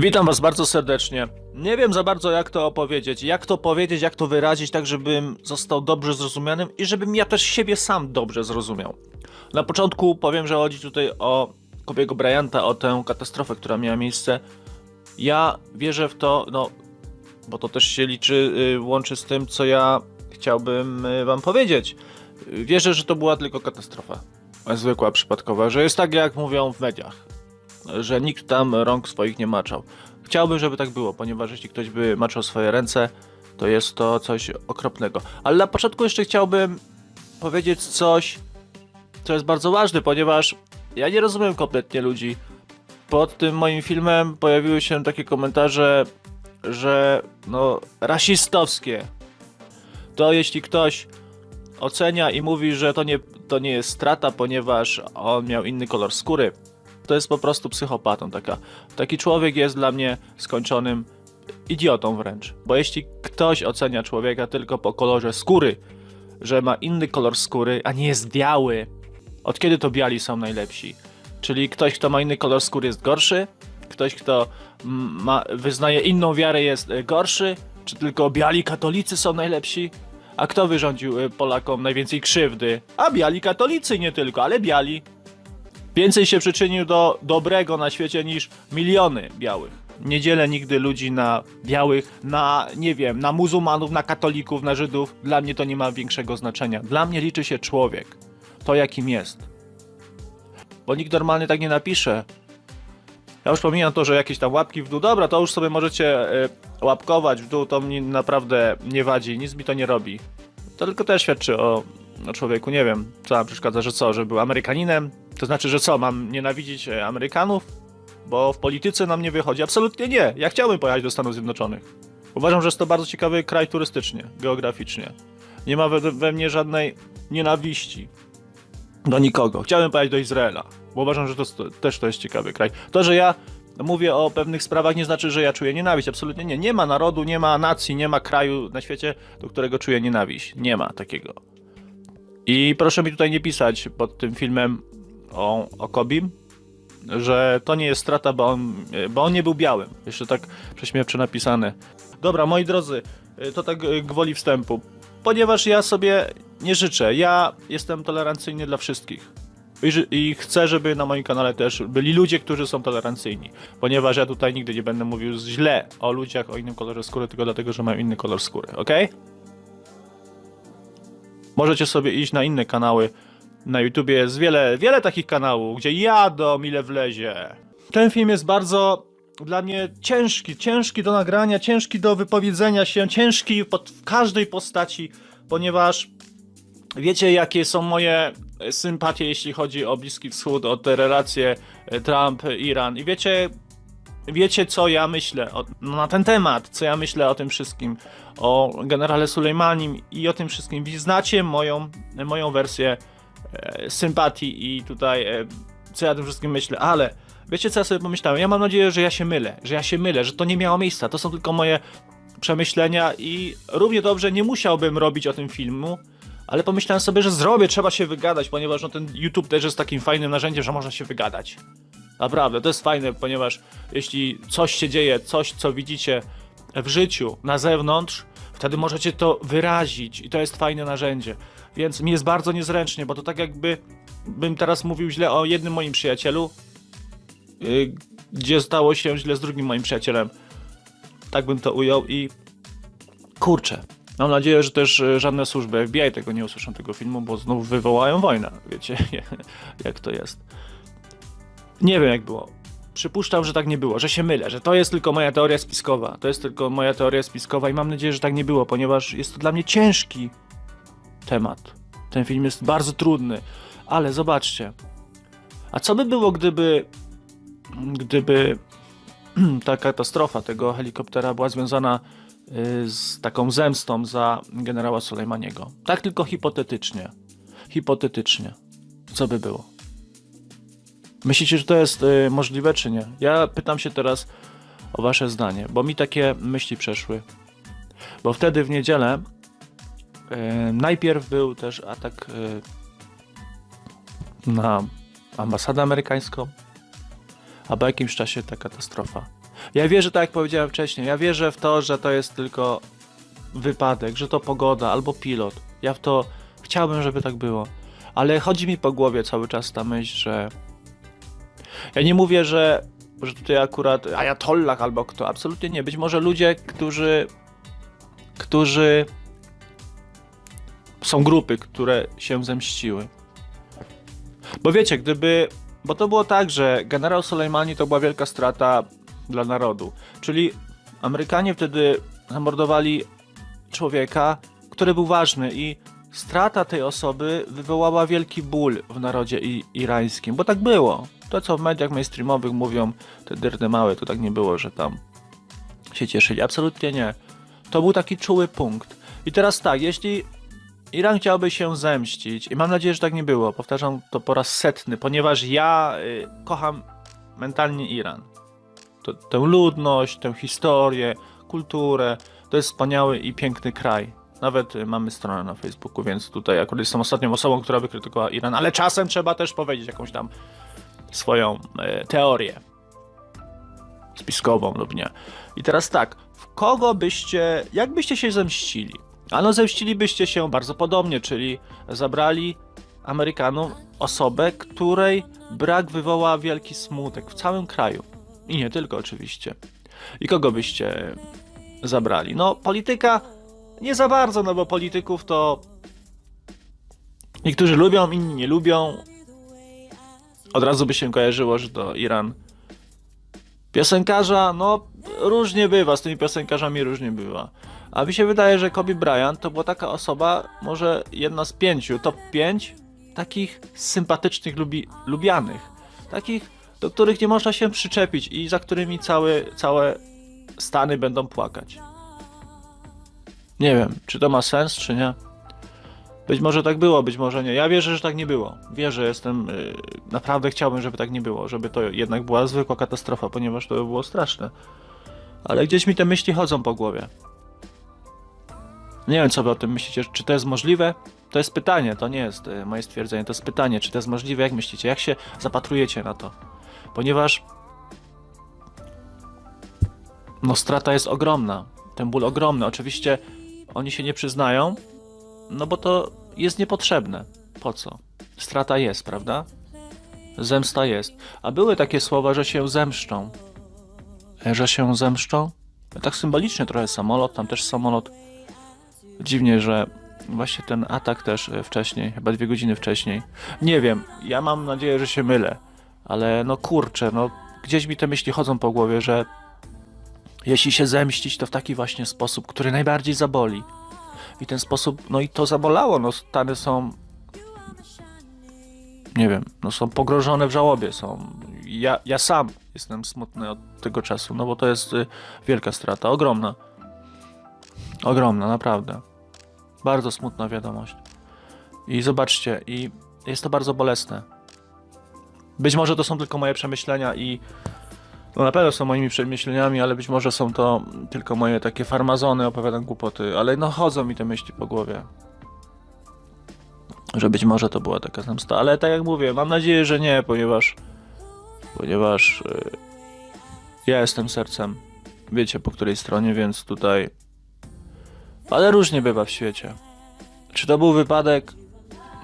Witam Was bardzo serdecznie. Nie wiem za bardzo jak to opowiedzieć, jak to powiedzieć, jak to wyrazić, tak żebym został dobrze zrozumianym i żebym ja też siebie sam dobrze zrozumiał. Na początku powiem, że chodzi tutaj o Kobiego Bryanta, o tę katastrofę, która miała miejsce. Ja wierzę w to, no, bo to też się liczy, y, łączy z tym, co ja chciałbym y, Wam powiedzieć. Wierzę, że to była tylko katastrofa. Zwykła, przypadkowa, że jest tak, jak mówią w mediach że nikt tam rąk swoich nie maczał. Chciałbym, żeby tak było, ponieważ jeśli ktoś by maczał swoje ręce, to jest to coś okropnego. Ale na początku jeszcze chciałbym powiedzieć coś, co jest bardzo ważne, ponieważ ja nie rozumiem kompletnie ludzi. Pod tym moim filmem pojawiły się takie komentarze, że no rasistowskie. To jeśli ktoś ocenia i mówi, że to nie, to nie jest strata, ponieważ on miał inny kolor skóry, to jest po prostu psychopatą. Taka, taki człowiek jest dla mnie skończonym idiotą wręcz. Bo jeśli ktoś ocenia człowieka tylko po kolorze skóry, że ma inny kolor skóry, a nie jest biały, od kiedy to biali są najlepsi? Czyli ktoś, kto ma inny kolor skóry jest gorszy? Ktoś, kto ma, wyznaje inną wiarę jest y, gorszy? Czy tylko biali katolicy są najlepsi? A kto wyrządził y, Polakom najwięcej krzywdy? A biali katolicy nie tylko, ale biali więcej się przyczynił do dobrego na świecie niż miliony białych. Nie dzielę nigdy ludzi na białych, na nie wiem, na muzułmanów, na katolików, na Żydów. Dla mnie to nie ma większego znaczenia. Dla mnie liczy się człowiek. To jakim jest. Bo nikt normalnie tak nie napisze. Ja już pomijam to, że jakieś tam łapki w dół. Dobra, to już sobie możecie y, łapkować w dół, to mnie naprawdę nie wadzi, nic mi to nie robi. To tylko też świadczy o, o człowieku, nie wiem, co nam przeszkadza, że co, że był Amerykaninem? To znaczy, że co, mam nienawidzić e, Amerykanów? Bo w polityce nam nie wychodzi. Absolutnie nie. Ja chciałbym pojechać do Stanów Zjednoczonych. Uważam, że jest to bardzo ciekawy kraj turystycznie, geograficznie. Nie ma we, we mnie żadnej nienawiści do nikogo. Chciałbym pojechać do Izraela, bo uważam, że to, to też to jest ciekawy kraj. To, że ja mówię o pewnych sprawach nie znaczy, że ja czuję nienawiść. Absolutnie nie. Nie ma narodu, nie ma nacji, nie ma kraju na świecie, do którego czuję nienawiść. Nie ma takiego. I proszę mi tutaj nie pisać pod tym filmem o, o Kobim, że to nie jest strata, bo on, bo on nie był białym. Jeszcze tak prześmiewczo napisane. Dobra, moi drodzy, to tak y, gwoli wstępu. Ponieważ ja sobie nie życzę. Ja jestem tolerancyjny dla wszystkich. I, I chcę, żeby na moim kanale też byli ludzie, którzy są tolerancyjni. Ponieważ ja tutaj nigdy nie będę mówił źle o ludziach o innym kolorze skóry, tylko dlatego, że mają inny kolor skóry, ok? Możecie sobie iść na inne kanały. Na YouTubie jest wiele, wiele takich kanałów, gdzie jadą, ile wlezie. Ten film jest bardzo dla mnie ciężki, ciężki do nagrania, ciężki do wypowiedzenia się, ciężki pod, w każdej postaci, ponieważ wiecie, jakie są moje sympatie, jeśli chodzi o Bliski Wschód, o te relacje e, Trump-Iran. I wiecie, wiecie, co ja myślę o, no, na ten temat, co ja myślę o tym wszystkim, o generale Sulejmanim i o tym wszystkim. Wi- Znacie moją, moją wersję sympatii i tutaj, e, co ja o tym wszystkim myślę, ale wiecie, co ja sobie pomyślałem? Ja mam nadzieję, że ja się mylę, że ja się mylę, że to nie miało miejsca. To są tylko moje przemyślenia i równie dobrze nie musiałbym robić o tym filmu, ale pomyślałem sobie, że zrobię, trzeba się wygadać, ponieważ no, ten YouTube też jest takim fajnym narzędziem, że można się wygadać. Naprawdę, to jest fajne, ponieważ jeśli coś się dzieje, coś co widzicie w życiu na zewnątrz, wtedy możecie to wyrazić i to jest fajne narzędzie. Więc mi jest bardzo niezręcznie, bo to tak jakby bym teraz mówił źle o jednym moim przyjacielu, yy, gdzie stało się źle z drugim moim przyjacielem. Tak bym to ujął i kurczę. Mam nadzieję, że też e, żadne służby FBI tego nie usłyszą tego filmu, bo znów wywołają wojnę. Wiecie, jak to jest. Nie wiem jak było. Przypuszczam, że tak nie było, że się mylę, że to jest tylko moja teoria spiskowa. To jest tylko moja teoria spiskowa i mam nadzieję, że tak nie było, ponieważ jest to dla mnie ciężki temat. Ten film jest bardzo trudny, ale zobaczcie. A co by było, gdyby gdyby ta katastrofa tego helikoptera była związana y, z taką zemstą za generała Sulejmaniego? Tak tylko hipotetycznie. Hipotetycznie. Co by było? Myślicie, że to jest y, możliwe, czy nie? Ja pytam się teraz o wasze zdanie, bo mi takie myśli przeszły. Bo wtedy w niedzielę y, najpierw był też atak y, na ambasadę amerykańską, a po jakimś czasie ta katastrofa. Ja wierzę, tak jak powiedziałem wcześniej, ja wierzę w to, że to jest tylko wypadek, że to pogoda albo pilot. Ja w to chciałbym, żeby tak było. Ale chodzi mi po głowie cały czas ta myśl, że ja nie mówię, że, że tutaj akurat ajatollah albo kto, absolutnie nie. Być może ludzie, którzy którzy są grupy, które się zemściły. Bo wiecie, gdyby. Bo to było tak, że generał Soleimani to była wielka strata dla narodu. Czyli Amerykanie wtedy zamordowali człowieka, który był ważny i strata tej osoby wywołała wielki ból w narodzie irańskim, bo tak było. To, co w mediach mainstreamowych mówią, te dyrdy małe, to tak nie było, że tam się cieszyli. Absolutnie nie. To był taki czuły punkt. I teraz tak, jeśli Iran chciałby się zemścić, i mam nadzieję, że tak nie było, powtarzam to po raz setny, ponieważ ja y, kocham mentalnie Iran. To, tę ludność, tę historię, kulturę. To jest wspaniały i piękny kraj. Nawet y, mamy stronę na Facebooku, więc tutaj akurat jestem ostatnią osobą, która by krytykowała Iran, ale czasem trzeba też powiedzieć jakąś tam swoją y, teorię spiskową lub nie. I teraz tak, w kogo byście, jak byście się zemścili? Ano zemścilibyście się bardzo podobnie, czyli zabrali Amerykanom osobę, której brak wywoła wielki smutek w całym kraju. I nie tylko oczywiście. I kogo byście zabrali? No, polityka nie za bardzo, no bo polityków to niektórzy lubią, inni nie lubią. Od razu by się kojarzyło, że to Iran. Piosenkarza, no różnie bywa, z tymi piosenkarzami różnie bywa. A mi się wydaje, że Kobe Bryant to była taka osoba, może jedna z pięciu, top pięć takich sympatycznych, lubi, lubianych. Takich, do których nie można się przyczepić i za którymi całe, całe Stany będą płakać. Nie wiem, czy to ma sens, czy nie. Być może tak było, być może nie. Ja wierzę, że tak nie było. Wierzę, jestem. y, naprawdę chciałbym, żeby tak nie było. Żeby to jednak była zwykła katastrofa, ponieważ to by było straszne. Ale gdzieś mi te myśli chodzą po głowie. Nie wiem, co wy o tym myślicie. Czy to jest możliwe? To jest pytanie, to nie jest y, moje stwierdzenie. To jest pytanie, czy to jest możliwe? Jak myślicie? Jak się zapatrujecie na to? Ponieważ. No, strata jest ogromna. Ten ból ogromny. Oczywiście oni się nie przyznają, no bo to jest niepotrzebne. Po co? Strata jest, prawda? Zemsta jest. A były takie słowa, że się zemszczą. Że się zemszczą? Tak symbolicznie trochę samolot, tam też samolot. Dziwnie, że właśnie ten atak też wcześniej, chyba dwie godziny wcześniej. Nie wiem, ja mam nadzieję, że się mylę, ale no kurczę, no gdzieś mi te myśli chodzą po głowie, że jeśli się zemścić, to w taki właśnie sposób, który najbardziej zaboli. I ten sposób, no i to zabolało, no Stany są, nie wiem, no są pogrążone w żałobie, są, ja, ja sam jestem smutny od tego czasu, no bo to jest y, wielka strata, ogromna. Ogromna, naprawdę. Bardzo smutna wiadomość. I zobaczcie, i jest to bardzo bolesne. Być może to są tylko moje przemyślenia i no na pewno są moimi przemyśleniami, ale być może są to tylko moje takie farmazony, opowiadam głupoty, ale no chodzą mi te myśli po głowie. Że być może to była taka zemsta, ale tak jak mówię, mam nadzieję, że nie, ponieważ ponieważ y, ja jestem sercem, wiecie po której stronie, więc tutaj ale różnie bywa w świecie. Czy to był wypadek?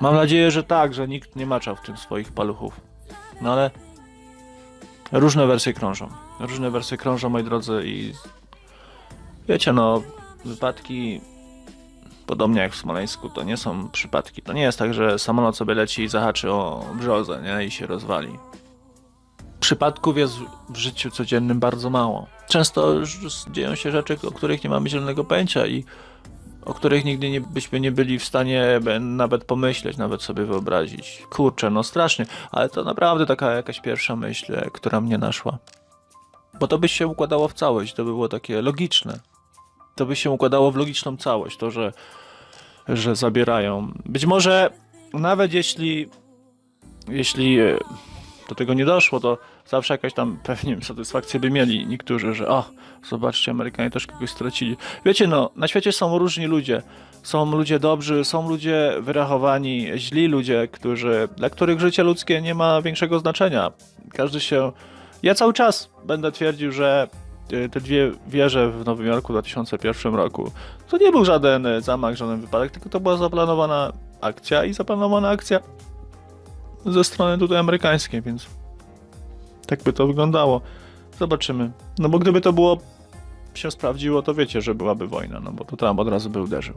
Mam nadzieję, że tak, że nikt nie maczał w tym swoich paluchów. No ale Różne wersje krążą. Różne wersje krążą, moi drodzy, i wiecie, no, wypadki, podobnie jak w Smoleńsku, to nie są przypadki. To nie jest tak, że samolot sobie leci i zahaczy o brzozę, nie? I się rozwali. Przypadków jest w życiu codziennym bardzo mało. Często dzieją się rzeczy, o których nie mamy zielonego pojęcia i o których nigdy nie, byśmy nie byli w stanie nawet pomyśleć, nawet sobie wyobrazić. Kurczę, no strasznie, ale to naprawdę taka jakaś pierwsza myśl, e, która mnie naszła. Bo to by się układało w całość, to by było takie logiczne. To by się układało w logiczną całość, to, że, że zabierają. Być może nawet jeśli, jeśli e, do tego nie doszło, to zawsze jakaś tam pewnie satysfakcję by mieli niektórzy, że o, zobaczcie, Amerykanie też kogoś stracili. Wiecie, no, na świecie są różni ludzie. Są ludzie dobrzy, są ludzie wyrachowani, źli ludzie, którzy, dla których życie ludzkie nie ma większego znaczenia. Każdy się. Ja cały czas będę twierdził, że e, te dwie wieże w Nowym Jorku w 2001 roku, to nie był żaden e, zamach, żaden wypadek, tylko to była zaplanowana akcja i zaplanowana akcja ze strony tutaj amerykańskiej, więc tak by to wyglądało. Zobaczymy. No bo gdyby to było się sprawdziło, to wiecie, że byłaby wojna, no bo to Trump od razu by uderzył.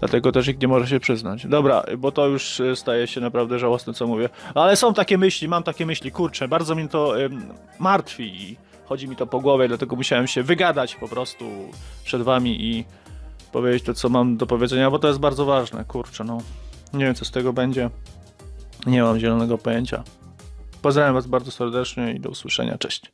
Dlatego też nikt nie może się przyznać. Dobra, bo to już e, staje się naprawdę żałosne, co mówię. Ale są takie myśli, mam takie myśli, kurczę, bardzo mnie to em, martwi i chodzi mi to po głowie, dlatego musiałem się wygadać po prostu przed wami i powiedzieć to, co mam do powiedzenia, bo to jest bardzo ważne, kurczę, no. Nie wiem, co z tego będzie. Nie mam zielonego pojęcia. Pozdrawiam was bardzo serdecznie i do usłyszenia, cześć.